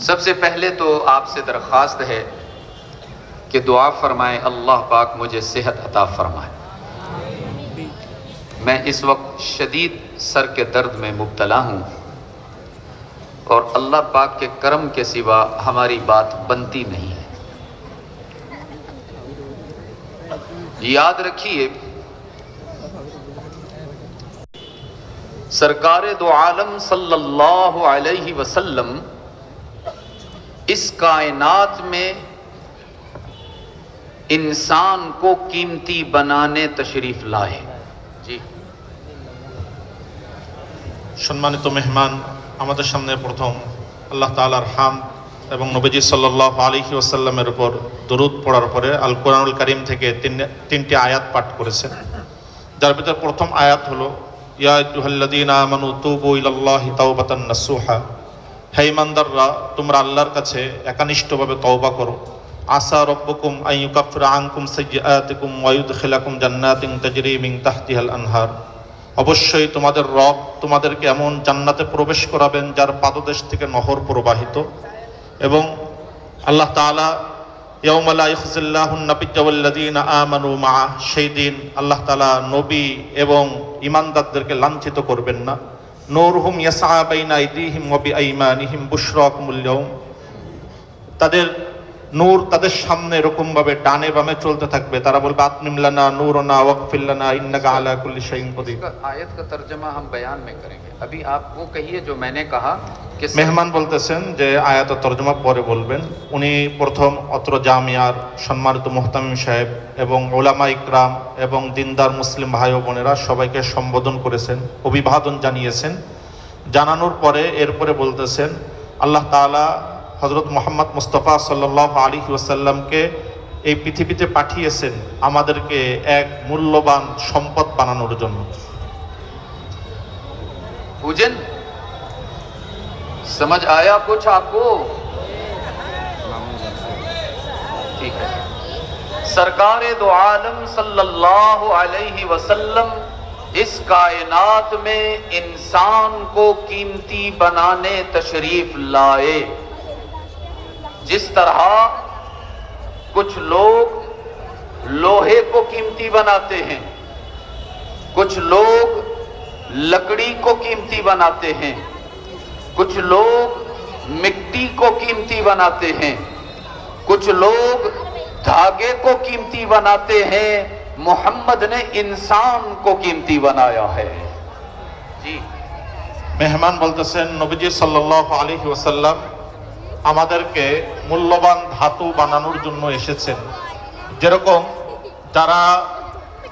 سب سے پہلے تو آپ سے درخواست ہے کہ دعا فرمائیں، اللہ پاک مجھے صحت عطا فرمائے۔ میں اس وقت شدید سر کے درد میں مبتلا ہوں اور اللہ پاک کے کرم کے سوا ہماری بات بنتی نہیں ہے۔ یاد رکھیے، سرکار دو عالم صلی اللہ علیہ وسلم इस कायनात में इंसान को कीमती बनाने तशरीफ लाए जी সম্মানিত মেহমান আমাদের সামনে প্রথম আল্লাহ তালার হাম এবং নবীজি সাল্লাহ আলিহি ওসাল্লামের উপর দরুদ পড়ার পরে আল কোরআনুল করিম থেকে তিন তিনটি আয়াত পাঠ করেছেন যার ভিতরে প্রথম আয়াত হলো ইয়াদুহাল্লাদিন আমানু তুবু ইলাল্লাহি তাওবাতান নাসুহা হে ইমানদাররা, তোমরা আল্লাহর কাছে একানিষ্ঠভাবে তওবা করো। আসা রব্বকুম আইয়ুকাফিরা আনকুম সাইয়্যাতিকুম ওয়া ইউদখিলাকুম জান্নাতিন তাজরি মিন তাহতিহাল আনহার। অবশ্যই তোমাদের রব তোমাদেরকে এমন জান্নাতে প্রবেশ করাবেন যার পাদদেশ থেকে নহর প্রবাহিত। এবং আল্লাহ তাআলা ইয়াউমালা ইখজিল্লাহুন নাবিয়্যাল্লাযীনা আমানু মা সেই দিন আল্লাহ তালা নবী এবং ইমানদারদেরকে লাঞ্ছিত করবেন না। নূরহুম ইয়াসআ বাইনা আইদিহিম ওয়া বিআইমানিহিম বুশরাকুমুল ইয়াউম তাদের নূর তাদের সামনে এরকম ভাবে ডানে বামে চলতে থাকবে তারা বলবে আতনিমলানা নূরনা ওয়াকফিল্লানা ইন্নাকা আলা কুল্লি শাইইন কদির इसका आयत का तर्जमा हम बयान में करेंगे अभी आप वो कहिए जो मैंने कहा कि মেহমান বলতেছেন যে আয়াত তর্জমা পরে বলবেন উনি প্রথম অত্র জামিয়ার সম্মানিত মোহতামিম সাহেব এবং ওলামা ইকরাম এবং দিনদার মুসলিম ভাই ও বোনেরা সবাইকে সম্বোধন করেছেন অভিবাদন জানিয়েছেন জানানোর পরে এরপরে বলতেছেন আল্লাহ তাআলা হজরত মোহাম্মদ মুস্তফা সাল্লাহ আলী ওসাল্লামকে এই کے ایک আমাদেরকে এক মূল্যবান সম্পদ বানানোর জন্য। বুঝেন سمجھ آیا کچھ آپ کو ٹھیک ہے سرکار دو عالم صلی اللہ علیہ وسلم اس کائنات میں انسان کو قیمتی بنانے تشریف لائے جس طرح کچھ لوگ لوہے کو قیمتی بناتے ہیں، کچھ لوگ لکڑی کو قیمتی بناتے ہیں، کچھ لوگ مٹی کو قیمتی بناتے ہیں، کچھ لوگ دھاگے کو قیمتی بناتے ہیں، محمد نے انسان کو قیمتی بنایا ہے۔ جی۔ مہمان ملتسن نبجی صلی اللہ علیہ وسلم আমাদেরকে মূল্যবান ধাতু বানানোর জন্য এসেছেন। যেরকম যারা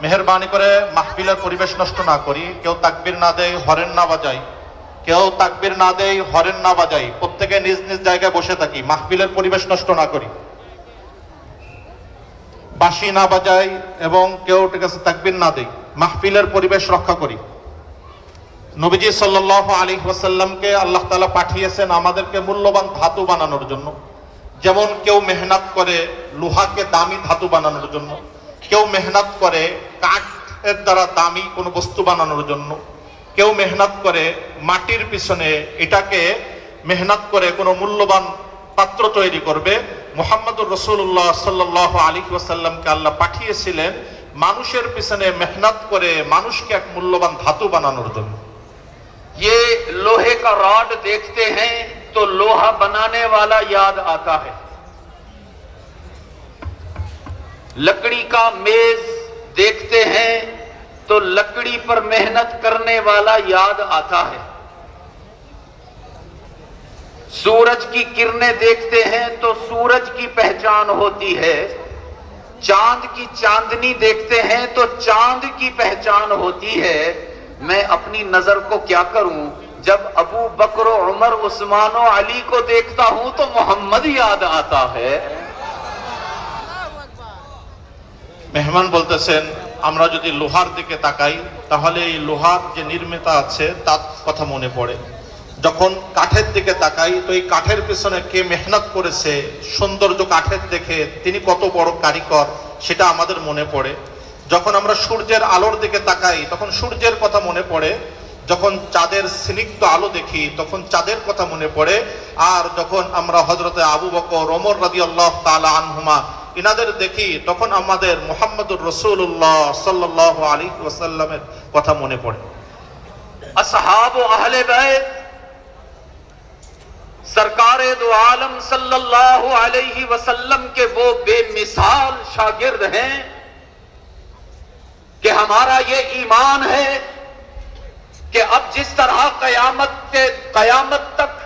মেহরবানি করে মাহফিলের পরিবেশ নষ্ট না করি, কেউ তাকবির না দেয়, হরেন না বাজাই। কেউ তাকবির না দেয়, হরেন না বাজাই। প্রত্যেকে নিজ নিজ জায়গায় বসে থাকি, মাহফিলের পরিবেশ নষ্ট না করি। বাঁশি না বাজাই এবং কেউ ঠিক আছে তাকবির না দেই মাহফিলের পরিবেশ রক্ষা করি। নবীজি সাল্লাহ আলী ওয়াসাল্লামকে আল্লাহ তালা পাঠিয়েছেন আমাদেরকে মূল্যবান ধাতু বানানোর জন্য। যেমন কেউ মেহনত করে লোহাকে দামি ধাতু বানানোর জন্য, কেউ মেহনত করে কাঠের দ্বারা দামি কোনো বস্তু বানানোর জন্য, কেউ মেহনত করে মাটির পিছনে এটাকে মেহনত করে কোনো মূল্যবান পাত্র তৈরি করবে। মোহাম্মদুর রসুল্লাহ সাল্লাহ আলী ওয়াসাল্লামকে আল্লাহ পাঠিয়েছিলেন মানুষের পিছনে মেহনত করে মানুষকে এক মূল্যবান ধাতু বানানোর জন্য। یہ لوہے کا راڈ دیکھتے ہیں تو لوہا بنانے والا یاد آتا ہے۔ لکڑی کا میز دیکھتے ہیں تو لکڑی پر محنت کرنے والا یاد آتا ہے۔ سورج کی کرنیں دیکھتے ہیں تو سورج کی پہچان ہوتی ہے۔ چاند کی چاندنی دیکھتے ہیں تو چاند کی پہچان ہوتی ہے۔ मैं अपनी नजर को क्या करूं जब अबू बकर उमर उस्मान अली को देखता हूं तो मोहम्मद याद आता है মেহমান বলতেছেন আমরা যদি লোহার দিকে তাকাই তাহলে এই লোহার যে নির্মিতা আছে তার কথা মনে পড়ে যখন কাঠের দিকে তাকাই তো এই কাঠের পিছনে কে মেহনত করেছে সৌন্দর্য কাঠের দেখে তিনি কত বড় কারিগর সেটা আমাদের মনে পড়ে যখন আমরা সূর্যের আলোর দিকে তাকাই তখন সূর্যের কথা মনে পড়ে যখন চাঁদের স্নিগ্ধ আলো দেখি তখন চাঁদের কথা মনে পড়ে আর যখন আমরা হজরতে আবু বকর ওমর রাদি আল্লাহ তালা আনহুমা ইনাদের দেখি তখন আমাদের মোহাম্মদুর রসুল্লাহ সাল্লাহ আলী ওয়াসাল্লামের কথা মনে পড়ে असहाब अहले बैत सरकार दो आलम सल्लल्लाहु अलैहि वसल्लम के वो बेमिसाल शागिर्द हैं ہمارا یہ ایمان ہے کہ اب جس طرح قیامت کے قیامت تک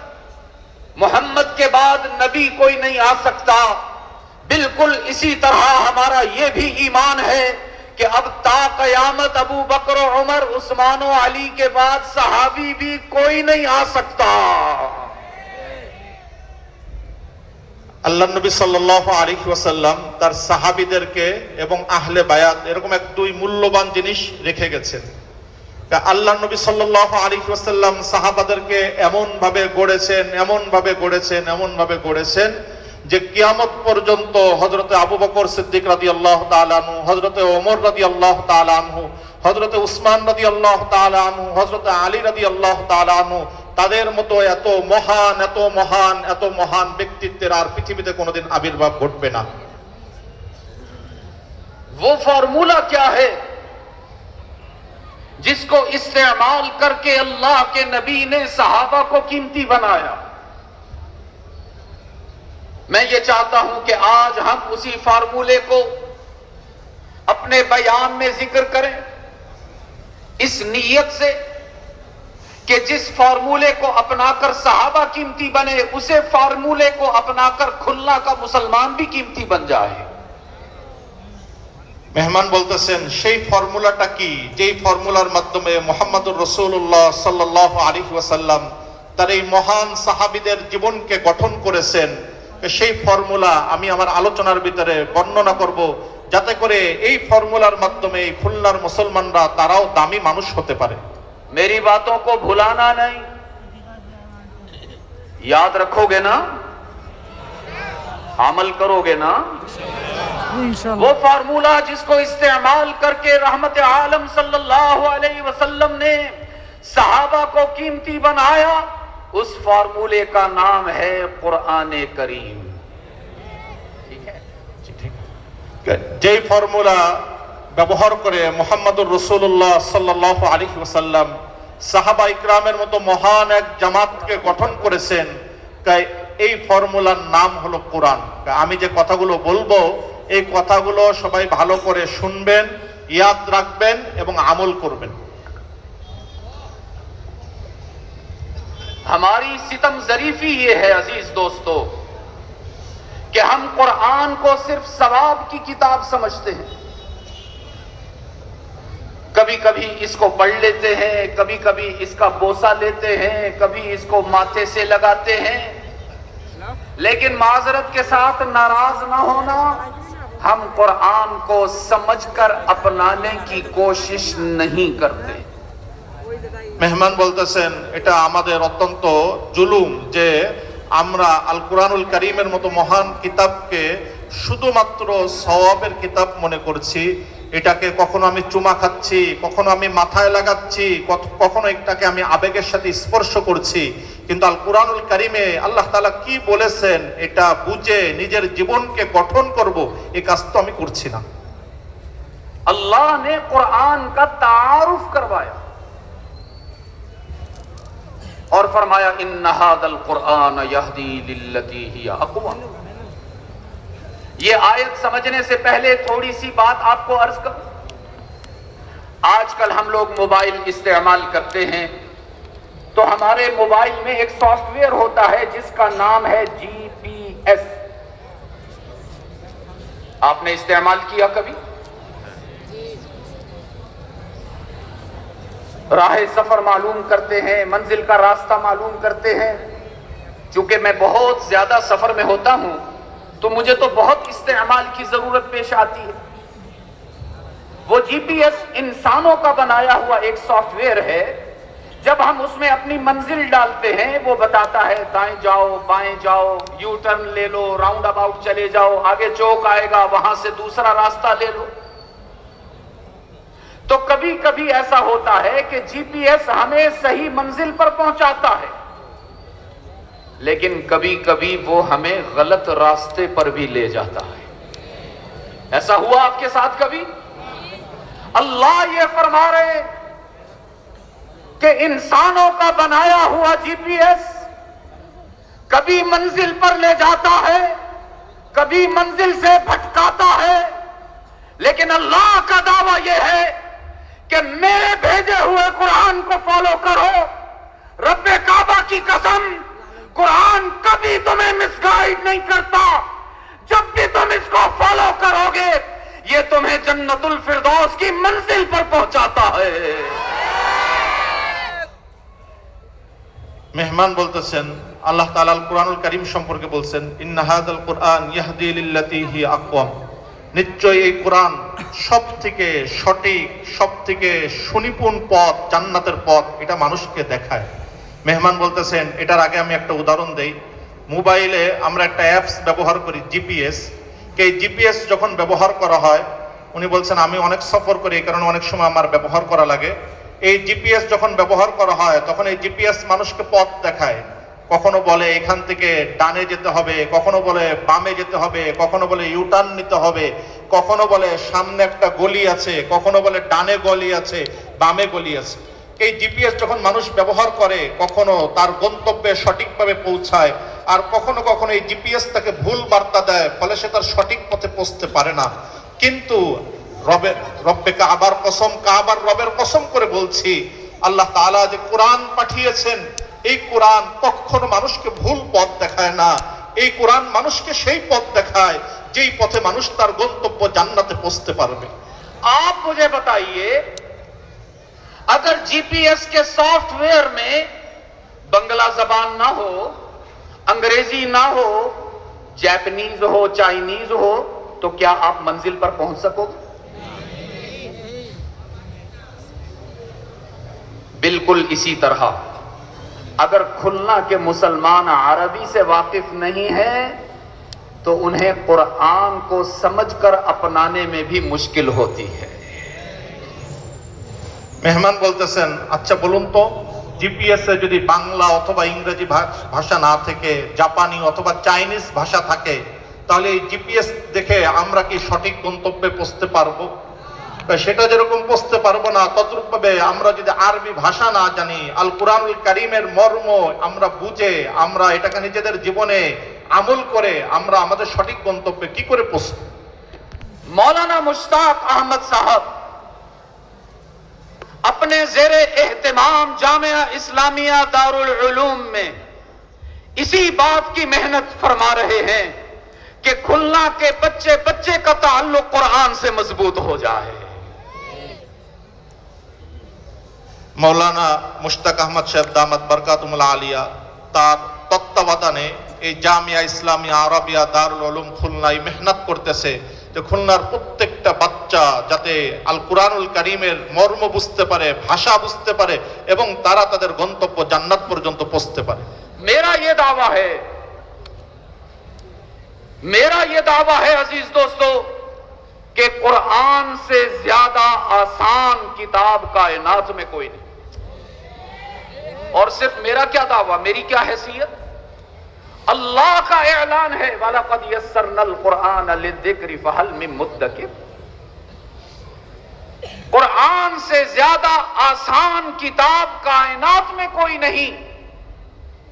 محمد کے بعد نبی کوئی نہیں آ سکتا، بالکل اسی طرح ہمارا یہ بھی ایمان ہے کہ اب تا قیامت ابو بکر و عمر، عثمان و علی کے بعد صحابی بھی کوئی نہیں آ سکتا۔ আল্লাহ নবী সাল্লাহ আলিক ওয়াসাল্লাম তার সাহাবিদেরকে এবং আহলে বায়াত এরকম এক দুই মূল্যবান জিনিস রেখে গেছেন। আল্লাহ নবী সাল্লাহ আলিক ওয়াসাল্লাম সাহাবাদেরকে এমন ভাবে গড়েছেন এমন ভাবে গড়েছেন এমন ভাবে গড়েছেন যে কিয়ামত পর্যন্ত হজরতে আবু বকর সিদ্দিক রাদি আল্লাহ তালানহু হজরতে ওমর রাদি আল্লাহ তালানহু হজরতে উসমান রাদি আল্লাহ তালানহু হজরতে আলী রাদি আল্লাহ তালানহু তাদের মতো এত মহান এত মহান এত মহান ব্যক্তিত্বের আর পৃথিবীতে কোনোদিন আবির্ভাব ঘটবে না। وہ فارمولا کیا ہے جس کو استعمال کر کے اللہ کے نبی نے صحابہ کو قیمتی بنایا میں یہ چاہتا ہوں کہ آج ہم اسی فارمولے کو اپنے بیان میں ذکر کریں اس نیت سے कि जिस फार्मूले को अपनाकर सहाबा कीमती बने उसे फार्मूले को अपनाकर खुल्ला का मुसलमान भी कीमती बन जाए মেহমান বলতেছেন সেই ফর্মুলাটা কি যেই ফর্মুলার মাধ্যমে মোহাম্মদুর রসুল্লাহ সাল্লাহ আলী ওয়াসাল্লাম তার এই মহান সাহাবিদের জীবনকে গঠন করেছেন সেই ফর্মুলা আমি আমার আলোচনার ভিতরে বর্ণনা করব যাতে করে এই ফর্মুলার মাধ্যমে এই খুলনার মুসলমানরা তারাও দামি মানুষ হতে পারে میری باتوں کو بھلانا نہیں۔ یاد رکھو گے نا؟ عمل کرو گے نا؟ وہ فارمولا جس کو استعمال کر کے رحمت عالم صلی اللہ علیہ وسلم نے صحابہ کو قیمتی بنایا اس فارمولے کا نام ہے قرآن کریم۔ ٹھیک ہے؟ جی, جی، فارمولا ব্যবহার করে মোহাম্মদুর রসুল্লাহ সাল্লাহ আলী ওসাল্লাম সাহাবা ইকরামের মতো মহান এক জামাতকে গঠন করেছেন। তাই এই ফর্মুলার নাম হলো কোরআন। আমি যে কথাগুলো বলব, এই কথাগুলো সবাই ভালো করে শুনবেন, ইয়াদ রাখবেন এবং আমল করবেন। আমারি সিতম জরিফি ইয়ে হ্যাঁ আজিজ দোস্ত কে ہم কোরআন কো সিফ সবাব কি কিতাব সমঝতে হ্যাঁ کبھی کبھی اس کو پڑھ لیتے ہیں کبھی کبھی اس کا بوسا لیتے ہیں، کبھی اس کو ماتھے سے لگاتے ہیں۔ لیکن معذرت کے ساتھ ناراض نہ ہونا، ہم قرآن کو سمجھ کر اپنانے کی کوشش نہیں کرتے۔ مہمان মেহমান বলতেছেন এটা আমাদের অত্যন্ত জুলুম যে আমরা আল কোরআনুল করিমের মতো মহান কিতাবকে শুধুমাত্র সওয়াবের কিতাব মনে করছি। এটাকে কখনো আমি চুমা খাচ্ছি কখনো আমি মাথায় লাগাচ্ছি কত- কখনো এটাকে আমি আবেগের সাথে স্পর্শ করছি কিন্তু আল কোরআনুল করিমে আল্লাহ তাআলা কি বলেছেন এটা বুঝে নিজের জীবনকে গঠন করব এই কাজ তো আমি করছি না अल्लाह ने कुरान का तारुफ करवाया और फरमाया इन नहादल कुरान यहदी लिल्लती یہ آیت سمجھنے سے پہلے تھوڑی سی بات آپ کو عرض کروں۔ آج کل ہم لوگ موبائل استعمال کرتے ہیں۔ تو ہمارے موبائل میں ایک سافٹ ویئر ہوتا ہے جس کا نام ہے جی پی ایس۔ آپ نے استعمال کیا کبھی؟ راہ سفر معلوم کرتے ہیں، منزل کا راستہ معلوم کرتے ہیں۔ چونکہ میں بہت زیادہ سفر میں ہوتا ہوں تو مجھے تو بہت استعمال کی ضرورت پیش آتی ہے۔ وہ جی پی ایس انسانوں کا بنایا ہوا ایک سافٹ ویئر ہے۔ جب ہم اس میں اپنی منزل ڈالتے ہیں، وہ بتاتا ہے، دائیں جاؤ، بائیں جاؤ، یو ٹرن لے لو، راؤنڈ اباؤٹ چلے جاؤ، آگے چوک آئے گا، وہاں سے دوسرا راستہ لے لو۔ تو کبھی کبھی ایسا ہوتا ہے کہ جی پی ایس ہمیں صحیح منزل پر پہنچاتا ہے۔ لیکن کبھی کبھی وہ ہمیں غلط راستے پر بھی لے جاتا ہے۔ ایسا ہوا آپ کے ساتھ کبھی؟ اللہ یہ فرما رہے کہ انسانوں کا بنایا ہوا جی پی ایس کبھی منزل پر لے جاتا ہے، کبھی منزل سے بھٹکاتا ہے۔ لیکن اللہ کا دعویٰ یہ ہے کہ میرے بھیجے ہوئے قرآن کو فالو کرو۔ رب کعبہ کی قسم जन्नतुल फिरदौस की मंजिल पर पहुंचाता है মেহমান বলতেছেন আল্লাহ তাআলা আল কোরআনুল কারীম সম্পর্কে বলছেন ইন্নাহাদাল কোরআন ইয়াহদি লিল্লাতি হি আকওয়াম নিশ্চয়ই এই কোরআন সব থেকে সঠিক সব থেকে সুনিপুণ পথ জান্নাতের পথ এটা মানুষকে দেখায় মেহমান বলতেছেন এটার আগে আমি একটা উদাহরণ দেই মোবাইলে আমরা একটা অ্যাপস ব্যবহার করি জিপিএস এই জিপিএস যখন ব্যবহার করা হয় উনি বলছেন, আমি অনেক সফর করি, এই কারণে অনেক সময় আমার ব্যবহার করা লাগে। এই জিপিএস যখন ব্যবহার করা হয়, তখন এই জিপিএস মানুষকে পথ দেখায়। কখনো বলে, এখান থেকে ডানে যেতে হবে। কখনো বলে, বামে যেতে হবে। কখনো বলে, ইউটার্ন নিতে হবে। কখনো বলে, সামনে একটা গলি আছে। কখনো বলে, ডানে গলি আছে। বামে গলি আছে। এই জিপিএস যখন মানুষ ব্যবহার করে, কখনো তার গন্তব্যে সঠিকভাবে পৌঁছায়, আর কখনো কখনো এই জিপিএস তাকে ভুল বার্তা দেয়, ফলে সে তার সঠিক পথে পৌঁছতে পারে না। কিন্তু রবে রব্বে কাবার কসম কাবার রবের কসম করে বলছি আল্লাহ তাআলা যে কোরআন পাঠিয়েছেন এই কোরআন কখনো মানুষকে ভুল পথ দেখায় না এই কোরআন মানুষকে সেই পথ দেখায় যেই পথে মানুষ তার গন্তব্য জান্নাতে পৌঁছতে পারবে आप मुझे बताइए अगर जीपीएस के सॉफ्टवेयर में बंगला जबान ना हो अंग्रेजी ना हो जैपनीज हो चाइनीज हो تو کیا آپ منزل پر پہنچ سکو؟ گے بالکل اسی طرح۔ اگر کھلنا کے مسلمان عربی سے واقف نہیں ہیں، تو انہیں قرآن کو سمجھ کر اپنانے میں بھی مشکل ہوتی ہے۔ مہمان بولتے سن মেহমান বলতেছেন আচ্ছা বলুন তো জিপিএস এ যদি বাংলা অথবা ইংরেজি ভাষা না جاپانی জাপানি چائنیز بھاشا تھا کہ তাহলে এই জিপিএস দেখে আমরা কি সঠিক গন্তব্যে পৌঁছতে পারবো তা সেটা যেরকম পৌঁছতে পারবো না তদ্রূপভাবে আমরা যদি আরবি ভাষা না জানি আল কোরআনুল কারিমের মর্ম আমরা বুঝে আমরা এটাকে নিজেদের জীবনে আমল করে আমরা আমাদের সঠিক গন্তব্যে কি করে পৌঁছবো मौलाना मुश्ताक अहमद साहब अपने जेर एहतमाम जामिया इस्लामिया दारुल उलूम में इसी बात की मेहनत फरमा रहे हैं कि खुलना के बच्चे बच्चे का ताल्लुक कुरान से मजबूत हो जाए মৌলানা মুশতাক আহমদ সাহেব দামাত বরকাতুমুল আলিয়া তার তত্ত্বাবধানে এই জামিয়া ইসলামিয়া আরবিয়া দারুল উলুম খুলনায় মেহনত করতেছে যে খুলনার প্রত্যেকটা বাচ্চা যাতে আল কুরআনুল কারিমের মর্ম বুঝতে পারে ভাষা বুঝতে পারে এবং তারা তাদের গন্তব্য জান্নাত পর্যন্ত পৌঁছতে পারে मेरा ये میرا یہ دعویٰ ہے عزیز دوستو کہ قرآن سے زیادہ آسان کتاب کائنات میں کوئی نہیں۔ اور صرف میرا کیا دعویٰ، میری کیا حیثیت؟ اللہ کا اعلان ہے، وَلَقَدْ يَسَّرْنَا الْقُرْآنَ لِلذِّكْرِ فَهَلْ مِن مُدَّكِرْ۔ قرآن سے زیادہ آسان کتاب کائنات میں کوئی نہیں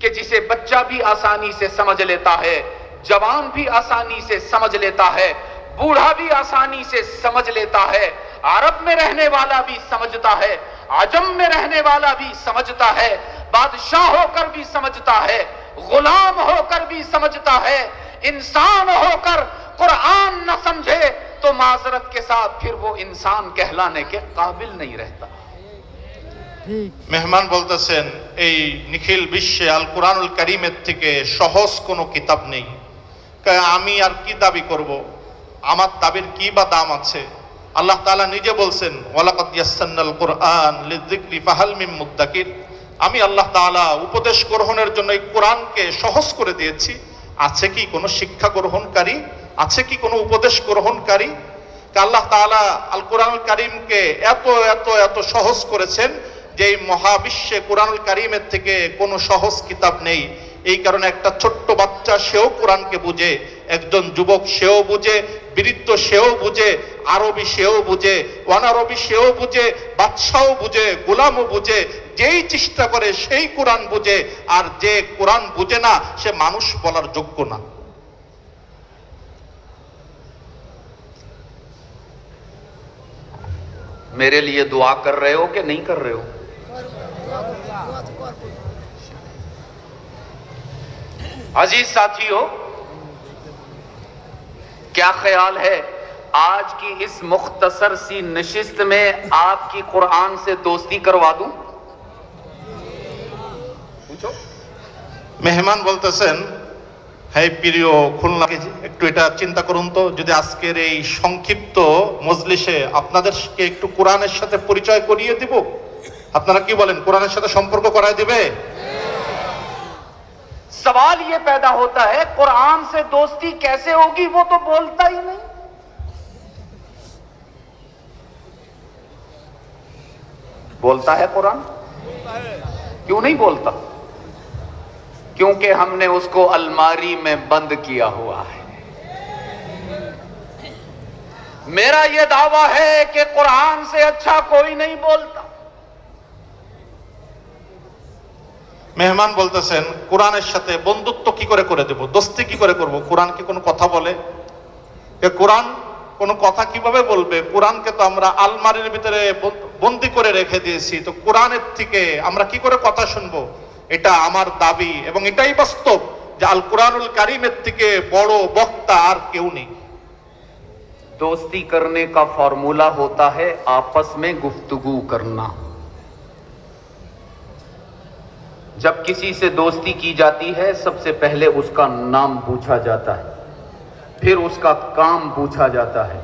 کہ جسے بچہ بھی آسانی سے سمجھ لیتا ہے۔ جوان بھی آسانی سے سمجھ لیتا ہے، بوڑھا بھی آسانی سے سمجھ لیتا ہے، عرب میں رہنے والا بھی سمجھتا ہے، عجم میں رہنے والا بھی سمجھتا ہے، بادشاہ ہو کر بھی سمجھتا ہے، غلام ہو کر بھی سمجھتا ہے، انسان ہو کر قرآن نہ سمجھے تو معذرت کے ساتھ پھر وہ انسان کہلانے کے قابل نہیں رہتا۔ মেহমান سین اے নিখিল بشے القرآن কোরআনুল تھی کہ شہوس کنو کتاب نہیں۔ আমি আর কি দাবি করব? আমার দাবির কি বা দাম আছে? আল্লাহ তাআলা নিজে বলছেন কুরআন আমি আল্লাহ তাআলা উপদেশ গ্রহণের জন্য এই কোরআনকে সহজ করে দিয়েছি। আছে কি কোনো শিক্ষা গ্রহণকারী? আছে কি কোনো উপদেশ গ্রহণকারী? আল্লাহ তাআলা আল কোরআন কারিমকে এত এত এত সহজ করেছেন যে এই মহাবিশ্বে কোরআন কারিমের থেকে কোনো সহজ কিতাব নেই। এই কারণে একটা ছোট্ট বাচ্চা সেও কোরআনকে বুঝে একজন যুবক সেও বুঝে বৃদ্ধ সেও বুঝে আরবি সেও বুঝে অনারবি সেও বুঝে বাদশাও বুঝে গোলামও বুঝে যেই চেষ্টা করে সেই কোরআন বুঝে আর যে কোরআন বুঝে না সে মানুষ বলার যোগ্য না मेरे लिए दुआ कर रहे हो कि नहीं कर रहे हो अजीज साथियों क्या ख्याल है आज की इस मुख्तसर सी नशिस्त में आपकी कुरान से दोस्ती करवा दूं पूछो মেহমান বলতেছেন হ্যাঁ প্রিয় খুলনা একটু এটা চিন্তা করুন তো যদি আজকের এই সংক্ষিপ্ত মজলিসে আপনাদেরকে একটু কোরআনের সাথে পরিচয় করিয়ে দিব আপনারা কি বলেন কোরআনের সাথে সম্পর্ক করায় দিবে سوال یہ پیدا ہوتا ہے، قرآن سے دوستی کیسے ہوگی؟ وہ تو بولتا ہی نہیں۔ بولتا ہے قرآن؟ کیوں نہیں بولتا؟ کیونکہ ہم نے اس کو الماری میں بند کیا ہوا ہے۔ میرا یہ دعویٰ ہے کہ قرآن سے اچھا کوئی نہیں بولتا۔ মেহমান বলতেছেন কোরআনের সাথে বন্ধুত্ব কি করে করে দেব দোস্তি কি করে করব কোরআন কি কোনো কথা বলে এ কোরআন কোনো কথা কিভাবে বলবে কোরআনকে তো আমরা আলমারির ভিতরে বন- বন্দি করে রেখে দিয়েছি তো কোরআনের থেকে আমরা কি করে কথা শুনবো এটা আমার দাবি এবং এটাই বাস্তব যে আল কোরআনুল কারিমের থেকে বড় বক্তা আর কেউ নেই दोस्ती करने का फॉर्मूला होता है आपस में गुफ्तगू करना جب کسی سے دوستی کی جاتی ہے، سب سے پہلے اس کا نام پوچھا جاتا ہے۔ پھر اس کا کام پوچھا جاتا ہے۔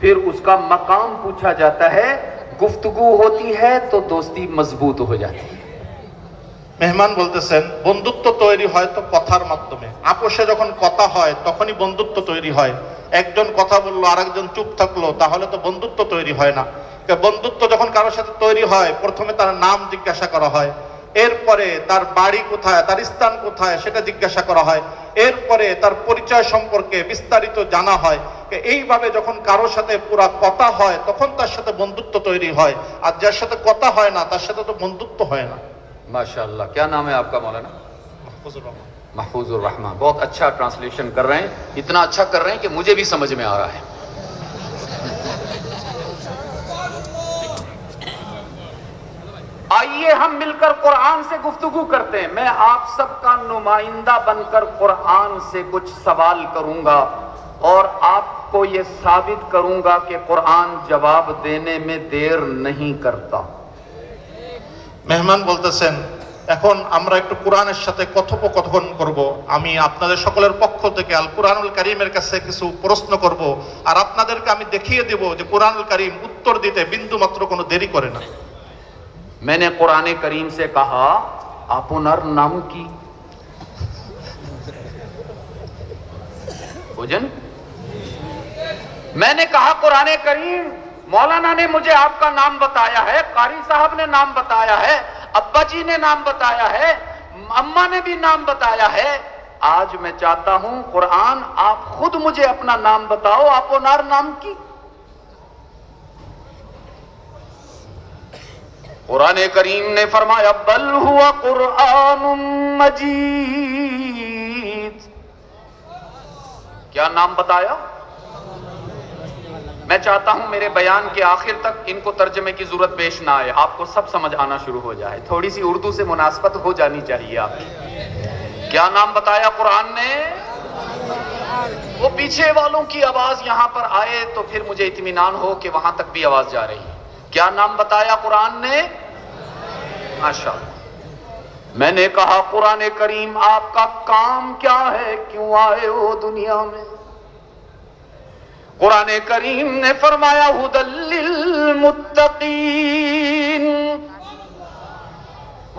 پھر اس کا مقام پوچھا جاتا ہے۔ گفتگو ہوتی ہے تو دوستی مضبوط ہو جاتی ہے۔ تیری বলতেছেন বন্ধুত্ব তৈরি হয় তো কথার মাধ্যমে। আপোষে যখন কথা হয় তখনই বন্ধুত্ব তৈরি হয়। একজন কথা বললো، আরেকজন চুপ থাকলো، তাহলে তো বন্ধুত্ব তৈরি হয় না। বন্ধুত্ব যখন কারোর সাথে তৈরি হয়، প্রথমে তার نام জিজ্ঞাসা করা হয়। এরপরে তার বাড়ি কোথায় তার স্থান কোথায় সেটা জিজ্ঞাসা করা হয় এরপরে তার পরিচয় সম্পর্কে বিস্তারিত জানা হয় এইভাবে যখন কারোর সাথে পুরা কথা হয় তখন তার সাথে বন্ধুত্ব তৈরি হয় আর যার সাথে কথা হয় না তার সাথে তো বন্ধুত্ব হয় না माशाल्लाह क्या नाम है आपका मौलाना মাহফুজুর রহমান महफूजुर रहमान बहुत अच्छा ट्रांसलेशन कर रहे हैं इतना अच्छा कर रहे हैं कि मुझे भी समझ में आ रहा है आइए हम मिलकर कुरान से गुफ्तगू करते हैं मैं आप सबका नुमाइंदा बनकर कुरान से कुछ सवाल करूंगा और आपको ये साबित करूंगा कि कुरान जवाब देने में देर नहीं करता মেহমান বলতেছেন এখন আমরা একটু কোরআনের সাথে কথোপকথন করব আমি আপনাদের সকলের পক্ষ থেকে আল কোরআনুল কারিমের কাছে কিছু প্রশ্ন করব আর আপনাদেরকে আমি দেখিয়ে দেব যে কোরআনুল কারিম উত্তর দিতে বিন্দু মাত্র কোনো দেরি করে না میں نے قرآن کریم سے کہا اپنر نم کی۔ بجن میں نے کہا، قرآن کریم، مولانا نے مجھے آپ کا نام بتایا ہے، قاری صاحب نے نام بتایا ہے، ابا جی نے نام بتایا ہے، اما نے بھی نام بتایا ہے۔ آج میں چاہتا ہوں، قرآن، آپ خود مجھے اپنا نام بتاؤ، آپ نار نام کی۔ قرآن کریم نے فرمایا، بل ہوا قرآن مجید۔ کیا نام بتایا؟ میں چاہتا ہوں میرے بیان کے آخر تک ان کو ترجمے کی ضرورت پیش نہ آئے۔ آپ کو سب سمجھ آنا شروع ہو جائے۔ تھوڑی سی اردو سے مناسبت ہو جانی چاہیے آپ کیا نام بتایا قرآن نے؟ وہ پیچھے والوں کی آواز یہاں پر آئے تو پھر مجھے اطمینان ہو کہ وہاں تک بھی آواز جا رہی ہے۔ کیا نام بتایا قرآن نے؟ ماشاء اللہ میں نے کہا، قرآن کریم آپ کا کام کیا ہے؟ کیوں آئے ہو دنیا میں؟ قرآن کریم نے فرمایا، ہدل للمتقین۔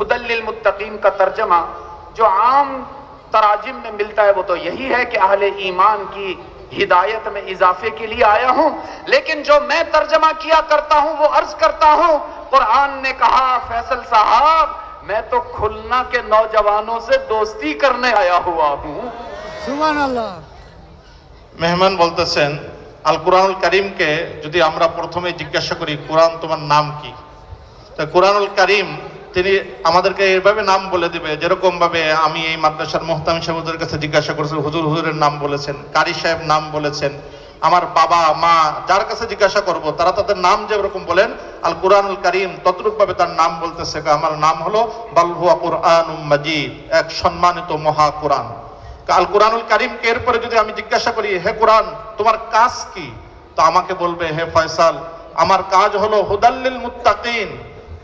ہدل للمتقین کا ترجمہ جو عام تراجم میں ملتا ہے، وہ تو یہی ہے کہ اہل ایمان کی ہدایت میں اضافے کے لیے آیا ہوں لیکن جو میں ترجمہ کیا کرتا ہوں وہ عرض کرتا ہوں قرآن نے کہا فیصل صاحب میں تو کھلنا کے نوجوانوں سے دوستی کرنے آیا ہوا ہوں۔ سبحان اللہ۔ মেহমান বলতেছেন আল কোরআনুল করিমকে যদি আমরা প্রথমে জিজ্ঞাসা شکری قرآن تمہن نام کی۔ تو قرآن الكریم তিনি আমাদেরকে এভাবে নাম বলে দিবে যেরকম ভাবে আমি এই মাদ্রাসার মোহতাম সাহেবদের কাছে জিজ্ঞাসা করেছি, হুজুর, হুজুরের নাম বলেছেন, কারি সাহেব নাম বলেছেন, আমার বাবা, মা, যার কাছে জিজ্ঞাসা করব, তারা তাদের নাম যে যেরকম বলেন আল কোরআনুল করিম তদ্রুপ ভাবে তার নাম বলতেছে আমার নাম হলো বালহুয়া কোরআন মাজিদ, এক সম্মানিত মহা কোরআন। আল কোরআনুল কারিমকে এরপরে যদি আমি জিজ্ঞাসা করি, হে কোরআন, তোমার কাজ কি? তো আমাকে বলবে, হে ফয়সাল, আমার কাজ হলো হুদাল্লিল মুত্তাকিন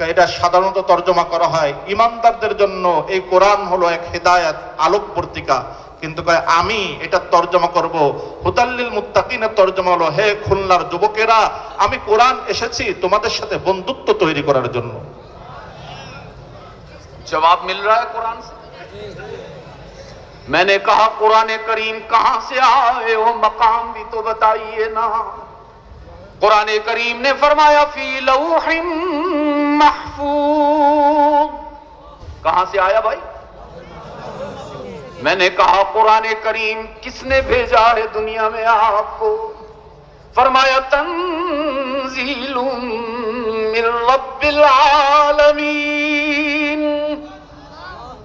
এটা সাধারণত তর্জমা করা হয় ইমানদারদের জন্য এই কোরআন হলো এক হেদায়াত আলোক পত্রিকা কিন্তু কয় আমি এটা তর্জমা করব হুদাল্লিল মুত্তাকিনের তর্জমা হলো হে খুলনার যুবকেরা আমি কোরআন এসেছি তোমাদের সাথে বন্ধুত্ব তৈরি করার জন্য जवाब मिल रहा है कुरान से मैंने कहा कुरान करीम कहां से आए हो मकाम भी तो बताइए ना कुरान करीम ने फरमाया फी लौहिम محفوظ. کہاں سے آیا بھائی؟ میں نے کہا قرآن کریم کس نے بھیجا ہے دنیا میں آپ کو؟ فرمایا، تنزیل من رب العالمین.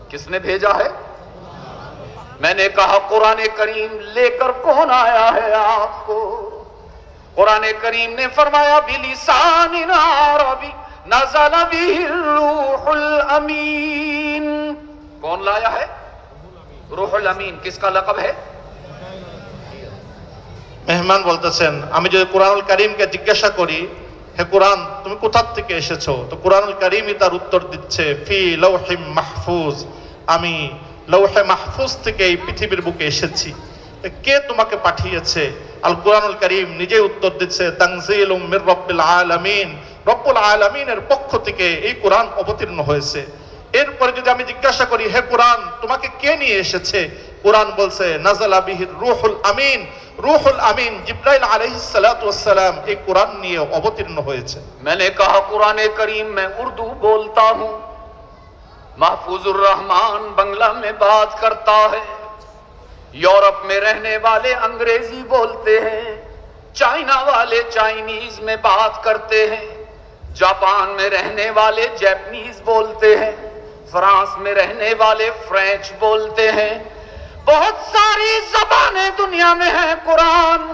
کس نے بھیجا ہے؟ میں نے کہا، قرآن کریم لے کر کون آیا ہے آپ کو؟ قرآن کریم نے فرمایا، بلسان عربی नजल बिहिर रूहुल अमीन कौन लाया है रूहुल अमीन किसका लकब है মেহমান বলতেছেন আমি যদি কোরআনুল করিমকে জিজ্ঞাসা করি হে কোরআন তুমি কোথার থেকে এসেছো তো কোরআনুল করিমই তার উত্তর দিচ্ছে ফি লৌহিম মাহফুজ আমি লৌহে মাহফুজ থেকে এই পৃথিবীর বুকে এসেছি কে তোমাকে পাঠিয়েছে আল কোরআনুল করিম নিজে উত্তর দিচ্ছে মির আলামিন। রব্বুল আলামিনের পক্ষ থেকে এই কোরআন অবতীর্ণ হয়েছে। এরপরে যদি আমি জিজ্ঞাসা করি, হে কোরআন, তোমাকে কে নিয়ে এসেছে? কোরআন বলছে নাজালা বিহির রুহুল আমিন। রুহুল আমিন, জিব্রাইল আলাইহিস সালাতু ওয়াসসালাম এই কোরআন নিয়ে অবতীর্ণ হয়েছে। মানে কাহা কোরআনে করিম মে উর্দু বলতা মাহফুজুর রহমান বাংলা মে বাত করতা হ্যায় یورپ میں رہنے والے انگریزی بولتے ہیں، چائنا والے چائنیز میں بات کرتے ہیں، جاپان میں رہنے والے جیپنیز بولتے ہیں، فرانس میں رہنے والے فرینچ بولتے ہیں۔ بہت ساری زبانیں دنیا میں ہیں قرآن۔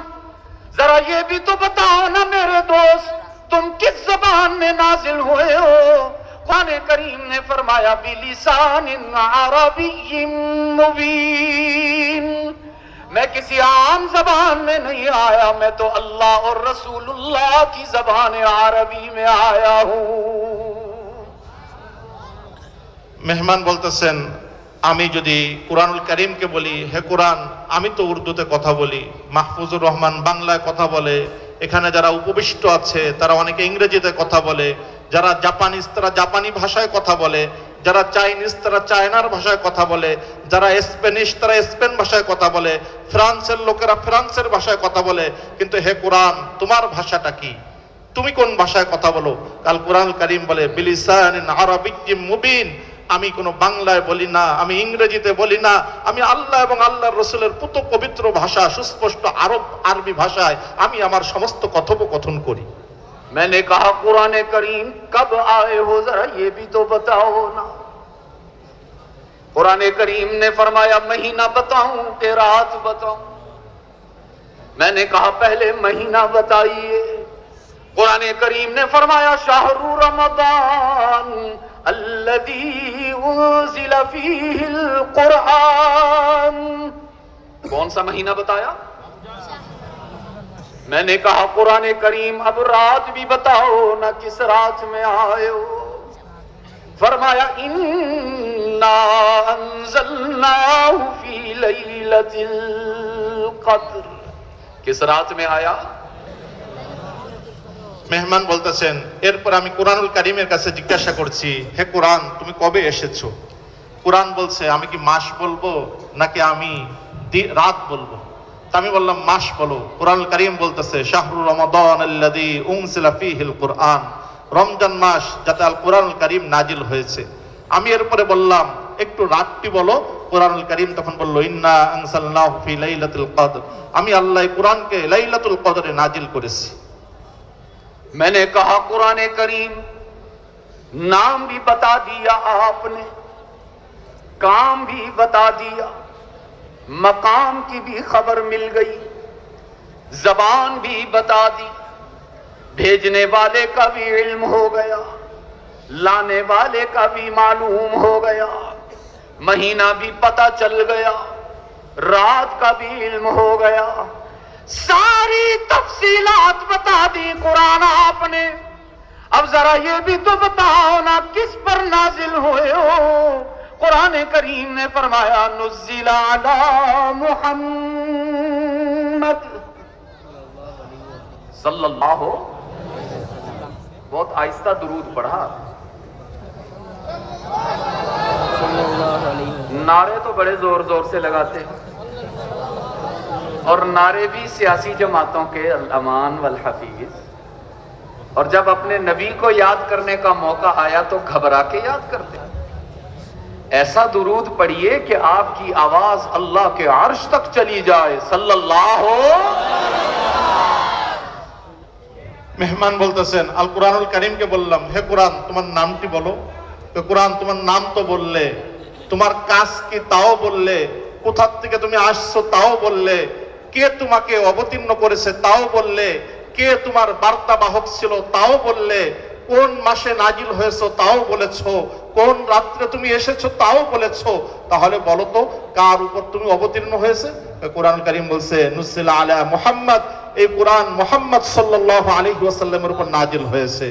ذرا یہ بھی تو بتاؤ نا میرے دوست، تم کس زبان میں نازل ہوئے ہو؟ قرآن کریم نے فرمایا، بلسان عربی مبین۔ میں کسی عام زبان میں نہیں آیا، میں تو اللہ اور رسول اللہ کی زبان عربی میں آیا ہوں۔ مہمان بولتا سن آمی جو دی قرآن যদি کے بولی ہے قرآن آمی تو اردو تے کتھا بولی محفوظ الرحمن بنگلہ کتھا বলে এখানে যারা উপবিষ্ট আছে, তারা অনেকে ইংরেজিতে কথা বলে, যারা জাপানিজ, তারা জাপানি ভাষায় কথা বলে, যারা চাইনিজ, তারা চায়নার ভাষায় কথা বলে, যারা স্পেনিশ, তারা স্পেন ভাষায় কথা বলে, ফ্রান্সের লোকেরা ফ্রান্সের ভাষায় কথা বলে, কিন্তু হে কোরআন, তোমার ভাষাটা কি? তুমি কোন ভাষায় কথা বলো? কাল কোরআন করিম বলে বিলিসান আরবিক মুবিন। আমি কোনো বাংলায় বলি না আমি ইংরেজিতে বলি না আমি আল্লাহ এবং আল্লাহর রসুলের পুত পবিত্র ভাষা সুস্পষ্ট আরব আরবি ভাষায় আমি আমার সমস্ত কথোপকথন করি मैंने कहा कुरान करीम कब आए हो जरा ये भी तो बताओ ना कुरान करीम ने फरमाया महीना बताऊं कि रात बताऊं मैंने कहा पहले महीना बताइए कुरान करीम ने फरमाया शाहरु रमदान الذي انزل فيه القرآن. کون سا مہینہ بتایا؟ میں نے کہا قرآن کریم اب رات بھی بتاؤ نہ کس رات میں آئے ہو؟ فرمایا انا انزلناہ فی القدر. کس رات میں آیا؟ মেহমান বলতেছেন, এরপর আমি কোরআনুল কারিমের কাছে জিজ্ঞাসা করছি, হে কোরআন, তুমি কবে এসেছ? কোরআন বলছে, আমি কি মাস বলব নাকি আমি রাত বলব? আমি বললাম, মাস বলো। কোরআন করিম বলতেছে শাহরুর রমাদান আল্লাযী উনসিলা ফীহিল কুরআন। রমজান মাস যাতে আল কোরআন করিম নাজিল হয়েছে। আমি এরপরে বললাম, একটু রাতটি বলো। কোরআনুল করিম তখন বলল, ইন্না আনসালনাহু ফি লাইলাতুল কদর। আমি আল্লাহ কোরআনকে লাইলাতুল কদরে নাজিল করেছি। میں نے کہا قرآن کریم، نام بھی بتا دیا آپ نے، کام بھی بتا دیا، مقام کی بھی خبر مل گئی، زبان بھی بتا دی، بھیجنے والے کا بھی علم ہو گیا، لانے والے کا بھی معلوم ہو گیا، مہینہ بھی پتہ چل گیا، رات کا بھی علم ہو گیا۔ ساری تفصیلات بتا دی قرآن آپ نے۔ اب ذرا یہ بھی تو بتاؤ نا کس پر نازل ہوئے ہو۔ قرآن کریم نے فرمایا نزل علی محمد۔ صلی اللہ ہو بہت آہستہ درود پڑھا۔ نعرے تو بڑے زور زور سے لگاتے۔ ہیں اور نعرے بھی سیاسی جماعتوں کے الامان والحفیظ۔ اور جب اپنے نبی کو یاد کرنے کا موقع آیا تو گھبرا کے یاد کرتے ایسا درود پڑھیے کہ آپ کی آواز اللہ کے عرش تک چلی جائے۔ صلی اللہ ہو مہمان بولتے سین القرآن বলতেছেন আল কোরআনুল কারিমকে বললাম হে কোরআন তোমার নামটি বলো কোরআন তোমার নাম তো বললে তোমার কাজ কি তাও বললে تمہیں থেকে سو تاؤ بول لے কে তোমাকে অবতীর্ণ করেছে তাও বললে, কে তোমার বার্তা বাহক ছিল তাও বললে, কোন মাসে নাজিল হয়েছো তাও বলেছ, কোন রাত্রে তুমি এসেছ তাও বলেছ। তাহলে বলো তো, কার উপর তুমি অবতীর্ণ হয়েছে? কোরআন করিম বলছে, নুসিলা আলা মুহাম্মদ। এই কোরআন মোহাম্মদ সাল্লাহ আলী ওয়াসাল্লামের উপর নাজিল হয়েছে।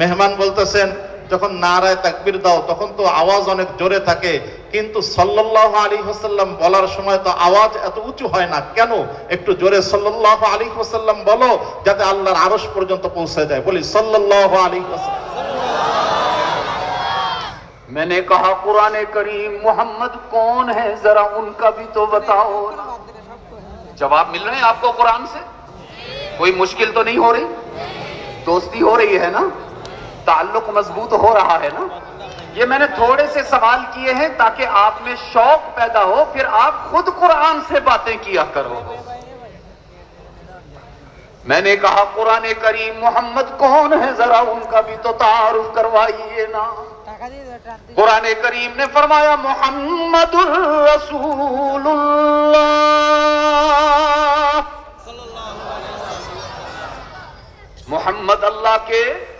মেহমান বলতেছেন যখন নারায় তাকবির দাও তখন তো আওয়াজ অনেক জোরে থাকে কিন্তু সাল্লাহ আলী হোসাল্লাম বলার সময় তো আওয়াজ এত উঁচু হয় না কেন একটু জোরে সাল্লাহ আলী হোসাল্লাম বলো যাতে আল্লাহর আরস পর্যন্ত পৌঁছে যায় বলি সাল্লাহ আলী मैंने कहा कुरान करीम मोहम्मद कौन है जरा उनका भी तो बताओ जवाब मिल रहे हैं आपको कुरान से कोई मुश्किल तो नहीं हो रही दोस्ती हो रही है ना تعلق مضبوط ہو رہا ہے نا؟ یہ میں نے تھوڑے سے سوال کیے ہیں تاکہ آپ میں شوق پیدا ہو، پھر آپ خود قرآن سے باتیں کیا کرو۔ میں نے کہا، قرآن کریم محمد کون ہے؟ ذرا ان کا بھی تو تعارف کروائیے نا۔ قرآن کریم نے فرمایا، محمد الرسول اللہ۔ محمد اللہ کے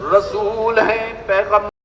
رسول ہیں پیغمبر